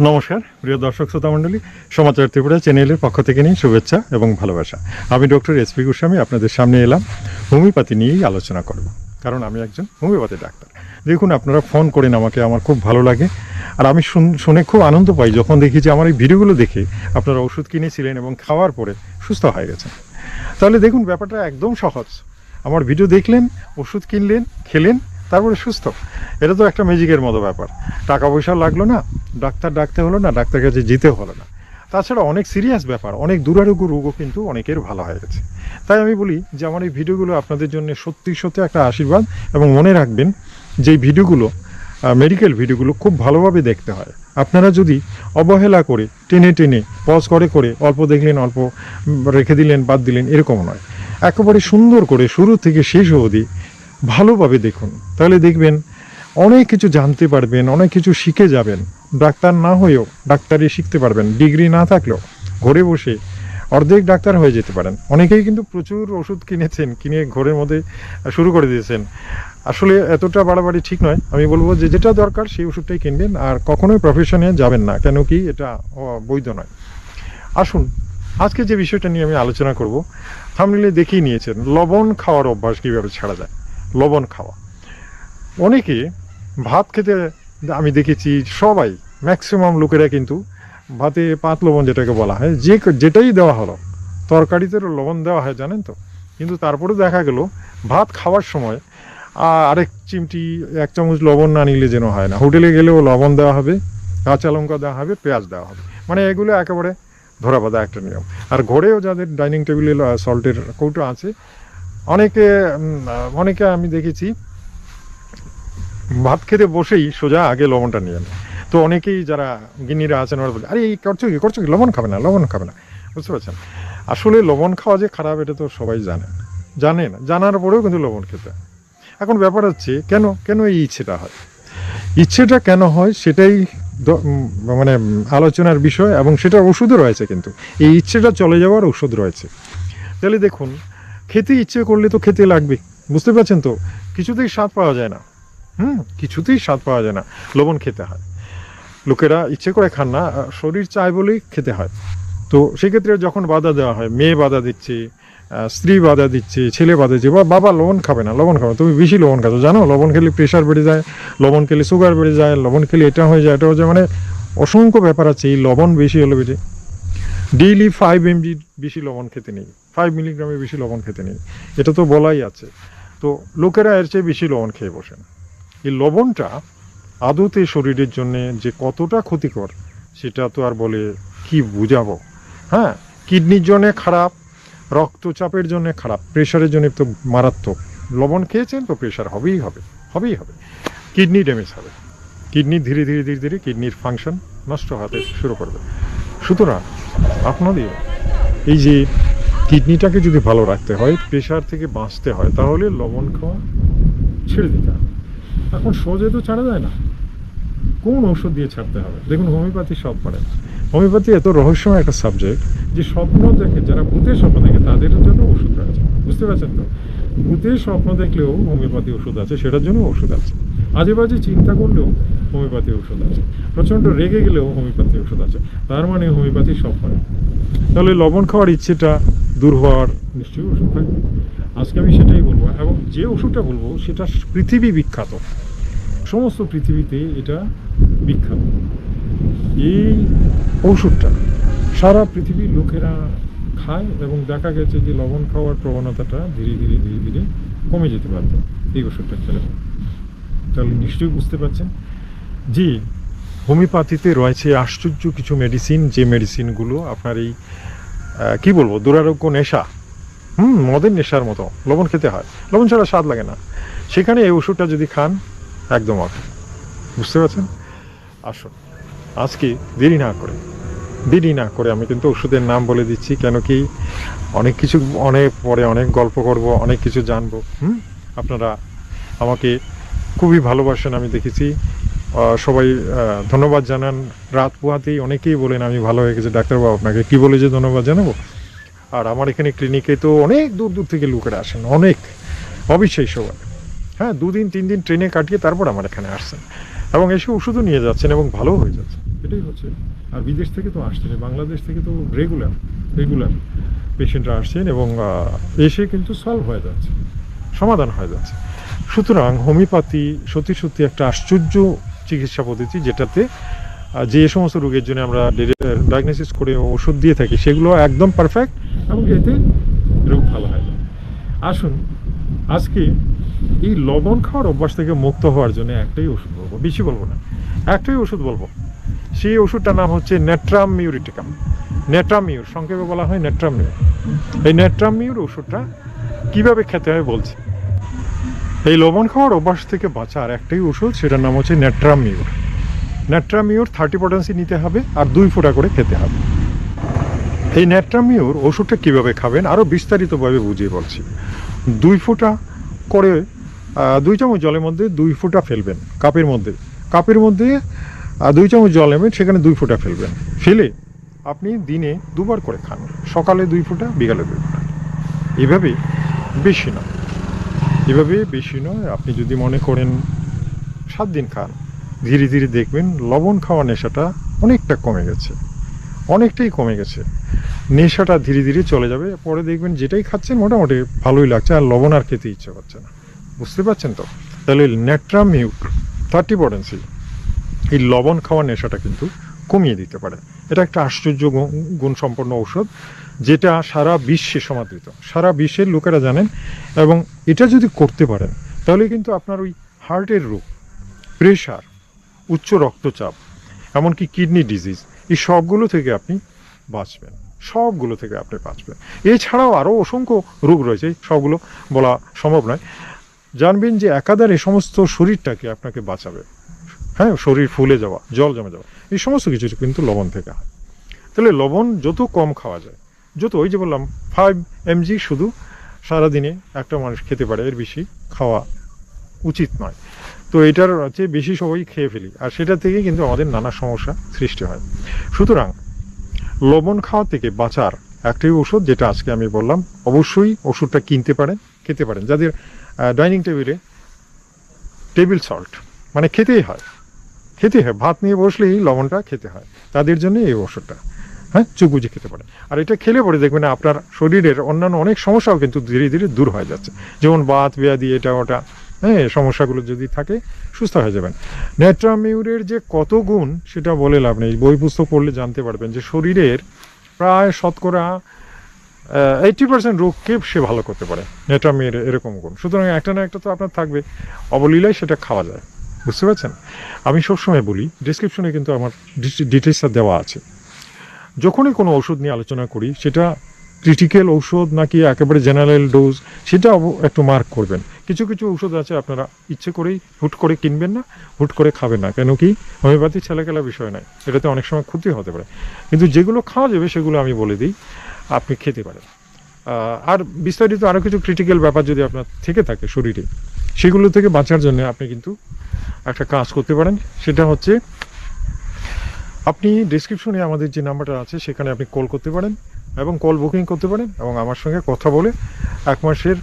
নমস্কার, প্রিয় দর্শক শ্রোতা মণ্ডলী সমাচার ত্রিপুরা চ্যানেলের পক্ষ থেকে নিয়ে শুভেচ্ছা এবং ভালোবাসা। আমি ডক্টর এস পি গোস্বামী, আপনাদের সামনে এলাম, হোমিওপ্যাথি নিয়েই আলোচনা করব। কারণ আমি একজন হোমিওপ্যাথি ডাক্তার। দেখুন, আপনারা ফোন করেন আমাকে, আমার খুব ভালো লাগে। আর আমি শুন- শুনে খুব আনন্দ পাই যখন দেখি যে আমার এই ভিডিওগুলো দেখে আপনারা ওষুধ কিনেছিলেন এবং খাওয়ার পরে সুস্থ হয়ে গেছেন। তাহলে দেখুন, ব্যাপারটা একদম সহজ। আমার ভিডিও দেখলেন, ওষুধ কিনলেন, খেলেন তারপরে সুস্থ। এটা তো একটা ম্যাজিকের মতো ব্যাপার। টাকা পয়সা লাগল না, ডাক্তার ডাকতে হলো না ডাক্তার কাছে যেতে হলো না। তাছাড়া অনেক সিরিয়াস ব্যাপার, অনেক দুরারোগ্য রোগও কিন্তু অনেকের ভালো হয়ে গেছে। তাই আমি বলি যে আমার এই ভিডিওগুলো আপনাদের জন্য সত্যি সত্যি একটা আশীর্বাদ এবং মনে রাখবেন যে ভিডিওগুলো মেডিকেল ভিডিওগুলো খুব ভালোভাবে দেখতে হয়। আপনারা যদি অবহেলা করে, টেনে টেনে পজ করে করে, অল্প দেখলেন, অল্প রেখে দিলেন, বাদ দিলেন এরকম নয়। একেবারে সুন্দর করে শুরু থেকে শেষ অবধি ভালোভাবে দেখুন। তাহলে দেখবেন অনেক কিছু জানতে পারবেন, অনেক কিছু শিখে যাবেন। ডাক্তার না হয়েও ডাক্তারি শিখতে পারবেন। ডিগ্রি না থাকলেও ঘরে বসে অর্ধেক ডাক্তার হয়ে যেতে পারেন। অনেকেই কিন্তু প্রচুর ওষুধ কিনেছেন, কিনে ঘরের মধ্যে শুরু করে দিয়েছেন। আসলে এতটা বাড়াবাড়ি ঠিক নয়। আমি বলব যে যেটা দরকার সেই ওষুধটাই কিনবেন আর কখনোই প্রফেশনে যাবেন না, কেন কি এটা বৈধ নয়। আসুন, আজকে যে বিষয়টা নিয়ে আমি আলোচনা করব থামনিলে দেখেই নিয়েছেন, লবণ খাওয়ার অভ্যাস কীভাবে ছাড়া যায়। লবণ খাওয়া। অনেকে ভাত খেতে আমি দেখেছি সবাই ম্যাক্সিমাম লোকেরা কিন্তু ভাতে পাত লবণ যেটাকে বলা হয়, যে যেটাই দেওয়া হলো, তরকারিতে লবণ দেওয়া হয়, জানেন তো? কিন্তু তারপরে দেখা গেল, ভাত খাওয়ার সময় আরেক চিমটি, এক চামচ লবণ না নিলে যেন হয় না। হোটেলে গেলেও লবণ দেওয়া হবে, কাঁচা লঙ্কা দেওয়া হবে, পেঁয়াজ দেওয়া হবে। মানে এগুলো একেবারে ধরা বাঁধা একটা নিয়ম। আর ঘরেও যাদের ডাইনিং টেবিলে সল্টের কৌটো আছে অনেকে অনেকে আমি দেখেছি, ভাত খেতে বসেই সোজা আগে লবণটা নিয়ে নেয়। তো অনেকেই যারা গিনিরা আছেন, ওরা বলে, আরে, এই করছ কি? করছ কি? লবণ খাবে না, লবণ খাবে না। বুঝতে পারছেন? আসলে লবণ খাওয়া যে খারাপ, এটা তো সবাই জানেন জানেন জানার পরেও কিন্তু লবণ খেতে এখন ব্যাপার হচ্ছে, কেন কেন এই ইচ্ছেটা হয়? ইচ্ছেটা কেন হয় সেটাই মানে আলোচনার বিষয় এবং সেটা ওষুধও রয়েছে কিন্তু। এই ইচ্ছেটা চলে যাওয়ার ওষুধ রয়েছে। তাহলে দেখুন খেতে ইচ্ছে করলে তো খেতে লাগবে। বুঝতে পারছেন তো? কিছুতেই স্বাদ পাওয়া যায় না। হুম, কিছুতেই স্বাদ পাওয়া যায় না। লবণ খেতে হয়। লোকেরা ইচ্ছে করে খান না শরীর চায় বলেই খেতে হয়। তো সেক্ষেত্রে যখন বাধা দেওয়া হয়, মেয়ে বাধা দিচ্ছে স্ত্রী বাধা দিচ্ছে, ছেলে বাধা দিচ্ছে, বা বাবা লবণ খাবে না, লবণ খাবে তুমি বেশি লবণ খাচ্ছ। জানো, লবণ খেলে প্রেশার বেড়ে যায়, লবণ খেলে সুগার বেড়ে যায়, লবণ খেলে এটা হয়ে যায়, এটা হয়ে যায় মানে অসংখ্য ব্যাপার আছে, এই লবণ বেশি হলে বেশি ডেইলি ফাইভ এমজি বেশি লবণ খেতে নেই। ফাইভ মিলিগ্রামের বেশি লবণ খেতে নেই। এটা তো বলাই আছে। তো লোকেরা এর চেয়ে বেশি লবণ খেয়ে বসেন। এই লবণটা আদতে শরীরের জন্য যে কতটা ক্ষতিকর, সেটা তো আর বলে কি বুঝাবো? হ্যাঁ কিডনির জন্য খারাপ, রক্তচাপের জন্য খারাপ প্রেশারের জন্য তো মারাত্মক। লবণ খেয়েছেন তো প্রেশার হবেই হবে হবেই হবে। কিডনি ড্যামেজ হবে। কিডনি ধীরে ধীরে ধীরে ধীরে কিডনির ফাংশন নষ্ট হতে শুরু করবে। সুতরাং আপনাদের এই যে কিডনিটাকে যদি ভালো রাখতে হয়, প্রেশার থেকে বাঁচতে হয়, তাহলে লবণ খাওয়া ছেড়ে দিতে হবে। এখন সহজে তো ছাড়া যায় না। কোন ওষুধ দিয়ে ছাড়তে হবে? দেখুন, হোমিওপ্যাথি সব পারে। হোমিওপ্যাথি এত রহস্যময় একটা সাবজেক্ট যে স্বপ্ন দেখে, যারা ভূতের স্বপ্ন দেখে, তাদের জন্য ওষুধ আছে বুঝতে পারছেন তো? ভূতের স্বপ্ন দেখলেও হোমিওপ্যাথি ওষুধ আছে, সেটার জন্য ওষুধ আছে। আজে বাজে চিন্তা করলেও হোমিওপ্যাথি ওষুধ আছে। প্রচণ্ড রেগে গেলেও হোমিওপ্যাথি ওষুধ আছে। তার মানে হোমিওপ্যাথি সব হয়। তাহলে লবণ খাওয়ার ইচ্ছেটা দূর হওয়ার নিশ্চয়ই ওষুধ থাকবে আজকে আমি সেটাই বলব এবং যে ওষুধটা বলব সেটা পৃথিবী বিখ্যাত। সমস্ত পৃথিবীতে এটা বিখ্যাত। এই ওষুধটা সারা পৃথিবীর লোকেরা খায় এবং দেখা গেছে যে লবণ খাওয়ার প্রবণতাটা ধীরে ধীরে ধীরে ধীরে কমে যেতে পারত। এই ওষুধটা খেলে। তাহলে নিশ্চয়ই বুঝতে পারছেন। যে হোমিওপ্যাথিতে রয়েছে আশ্চর্য কিছু মেডিসিন যে মেডিসিনগুলো আপনার এই কী বলব, দুরারোগ্য নেশা, হুম, মদের নেশার মতো, লবণ খেতে হয়। লবণ ছাড়া স্বাদ লাগে না। সেখানে এই ওষুধটা যদি খান, একদম অফ বুঝতে পারছেন? আসুন, আজকে দেরি না করে, দেরি না করে আমি কিন্তু ওষুধের নাম বলে দিচ্ছি, কেন কি অনেক কিছু, অনেক পরে অনেক গল্প করব, অনেক কিছু জানব, হুম? আপনারা আমাকে খুবই ভালোবাসেন, আমি দেখেছি। সবাই ধন্যবাদ জানান। রাত পোহাতেই অনেকেই বলেন, আমি ভালো হয়ে গেছি, ডাক্তারবাবু, আপনাকে কি বলে যে ধন্যবাদ জানাব? আর আমার এখানে ক্লিনিকে তো অনেক দূর দূর থেকে লোকেরা আসেন, অনেক। অবিশ্বাস্য সবাই হ্যাঁ দুদিন, তিন দিন ট্রেনে কাটিয়ে তারপর আমার এখানে আসছেন এবং এসে ওষুধও নিয়ে যাচ্ছেন এবং ভালো হয়ে যাচ্ছে এটাই হচ্ছে। আর বিদেশ থেকে তো আসছেন, বাংলাদেশ থেকে তো রেগুলার রেগুলার পেশেন্টরা আসছেন এবং এসে কিন্তু সলভ হয়ে যাচ্ছে, সমাধান হয়ে যাচ্ছে। সুতরাং হোমিওপ্যাথি সত্যি সত্যি একটা আশ্চর্য চিকিৎসা পদ্ধতি যেটাতে যে সমস্ত রোগের জন্য আমরা ডায়াগনোসিস করে ওষুধ দিয়ে থাকি, সেগুলো একদম পারফেক্ট এবং এতে রোগ ভালো হয়। আসুন, আজকে এই লবণ খাওয়ার অভ্যাস থেকে মুক্ত হওয়ার জন্য একটাই ওষুধ বলব, বেশি বলব না, একটাই ওষুধ বলব। সেই ওষুধটার নাম হচ্ছে নেট্রাম মিউরিটিকাম নেট্রামিউর, সংক্ষেপে বলা হয় নেট্রামিউর। এই নেট্রামিউর ওষুধটা কীভাবে খেতে হয় বলছি। এই লবণ খাওয়ার অভ্যাস থেকে বাঁচার একটাই ওষুধ সেটার নাম হচ্ছে নেট্রামিউর নেট্রামিউর থার্টি পটেন্সি নিতে হবে আর দুই ফোঁটা করে খেতে হবে। এই নেট্রামিউর ওষুধটা কীভাবে খাবেন আরও বিস্তারিতভাবে বুঝিয়ে বলছি। দুই ফোঁটা করে দুই চামচ জলের মধ্যে দুই ফোঁটা ফেলবেন কাপের মধ্যে। কাপের মধ্যে দুই চামচ জল নেবেন সেখানে দুই ফোঁটা ফেলবেন। ফেলে আপনি দিনে দুবার করে খান। সকালে দুই ফোঁটা, বিকালে দুই ফোঁটা। এভাবে বেশি নয়। এভাবে বেশি নয়, আপনি যদি মনে করেন সাত দিন খান, ধীরে ধীরে দেখবেন লবণ খাওয়া নেশাটা অনেকটা কমে গেছে, অনেকটাই কমে গেছে। নেশাটা ধীরে ধীরে চলে যাবে, পরে দেখবেন যেটাই খাচ্ছেন মোটামুটি ভালোই লাগছে, আর লবণ আর খেতে ইচ্ছে করছে না। বুঝতে পারছেন তো? তাহলে নেট্রাম মিউট থার্টি পটেন্সি, এই লবণ খাওয়ার নেশাটা কিন্তু কমিয়ে দিতে পারে। এটা একটা আশ্চর্য গুণসম্পন্ন ঔষধ, যেটা সারা বিশ্বে সমাদৃত। সারা বিশ্বের লোকেরা জানেন এবং এটা যদি করতে পারেন, তাহলে কিন্তু আপনার ওই হার্টের রোগ, প্রেশার, উচ্চ রক্তচাপ, এমনকি কিডনি ডিজিজ, এই সবগুলো থেকে আপনি বাঁচবেন। সবগুলো থেকে আপনি বাঁচবেন। এছাড়াও আরও অসংখ্য রোগ রয়েছে, সবগুলো বলা সম্ভব নয়। জানবেন যে একাধারে সমস্ত শরীরটাকে আপনাকে বাঁচাবে। হ্যাঁ শরীর ফুলে যাওয়া, জল জমে যাওয়া, এই সমস্ত কিছু কিন্তু লবণ থেকে হয়। তাহলে লবণ যত কম খাওয়া যায়, যত ওই যে বললাম ফাইভ এমজি শুধু সারাদিনে একটা মানুষ খেতে পারে, এর বেশি খাওয়া উচিত নয়। তো এটার হচ্ছে বেশি সবাই খেয়ে ফেলি, আর সেটা থেকে কিন্তু আমাদের নানা সমস্যা সৃষ্টি হয়। সুতরাং লবণ খাওয়া থেকে বাঁচার একটাই ওষুধ যেটা আজকে আমি বললাম, অবশ্যই ওষুধটা কিনতে পারেন, খেতে পারেন। যাদের ডাইনিং টেবিলে টেবিল সল্ট মানে খেতেই হয়। খেতে হয়। ভাত নিয়ে বসলেই লবণটা খেতে হয়। তাদের জন্য এই ওষুধটা হ্যাঁ? বুঝে খেতে পারেন আর এটা খেলে পরে দেখবেন আপনার শরীরের অন্যান্য অনেক সমস্যাও কিন্তু ধীরে ধীরে দূর হয়ে যাচ্ছে। যেমন বাত, ব্যাধি, এটা, ওটা হ্যাঁ? সমস্যাগুলো যদি থাকে, সুস্থ হয়ে যাবেন। নেট্রামিউরের যে কত গুণ, সেটা বলে লাভ নেই। বই পুস্তক পড়লে জানতে পারবেন যে শরীরের প্রায় শতকরা এইটি পার্সেন্ট রোগকে সে ভালো করতে পারে। নেট্রামিউর এরকম গুণ। সুতরাং একটা না একটা তো আপনার থাকবে। অবলীলায় সেটা খাওয়া যায়। বুঝতে পারছেন? আমি সবসময় বলি ডিসক্রিপশনে কিন্তু আমার ডিটেলসটা দেওয়া আছে। যখনই কোনো ওষুধ নিয়ে আলোচনা করি, সেটা ক্রিটিক্যাল ঔষধ নাকি একেবারে জেনারেল ডোজ সেটা একটু মার্ক করবেন। কিছু কিছু ওষুধ আছে আপনারা ইচ্ছে করেই হুট করে কিনবেন না, হুট করে খাবেন না। কেন কি হোমিওপ্যাথি ছেলেখেলা বিষয় নয়। এটাতে অনেক সময় ক্ষতি হতে পারে। কিন্তু যেগুলো খাওয়া যাবে, সেগুলো আমি বলে দিই, আপনি খেতে পারেন। আর বিস্তারিত আরও কিছু ক্রিটিক্যাল ব্যাপার যদি আপনার থেকে থাকে শরীরে, সেগুলো থেকে বাঁচার জন্য আপনি কিন্তু একটা কাজ করতে পারেন, সেটা হচ্ছে আপনি ডিসক্রিপশনে আমাদের যে নাম্বারটা আছে, সেখানে আপনি কল করতে পারেন এবং কল বুকিং করতে পারেন এবং আমার সঙ্গে কথা বলে এক মাসের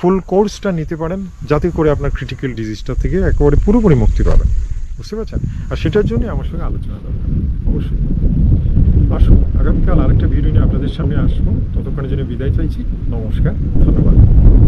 ফুল কোর্সটা নিতে পারেন, যাতে করে আপনার ক্রিটিক্যাল ডিজিজটা থেকে একেবারে পুরোপুরি মুক্তি পাবেন। বুঝতে পারছেন? আর সেটার জন্য আমার সঙ্গে আলোচনা দরকার অবশ্যই। আসুন, আগামীকাল আরেকটা ভিডিও নিয়ে আপনাদের সামনে আসব। ততক্ষণের জন্য বিদায় চাইছি। নমস্কার, ধন্যবাদ।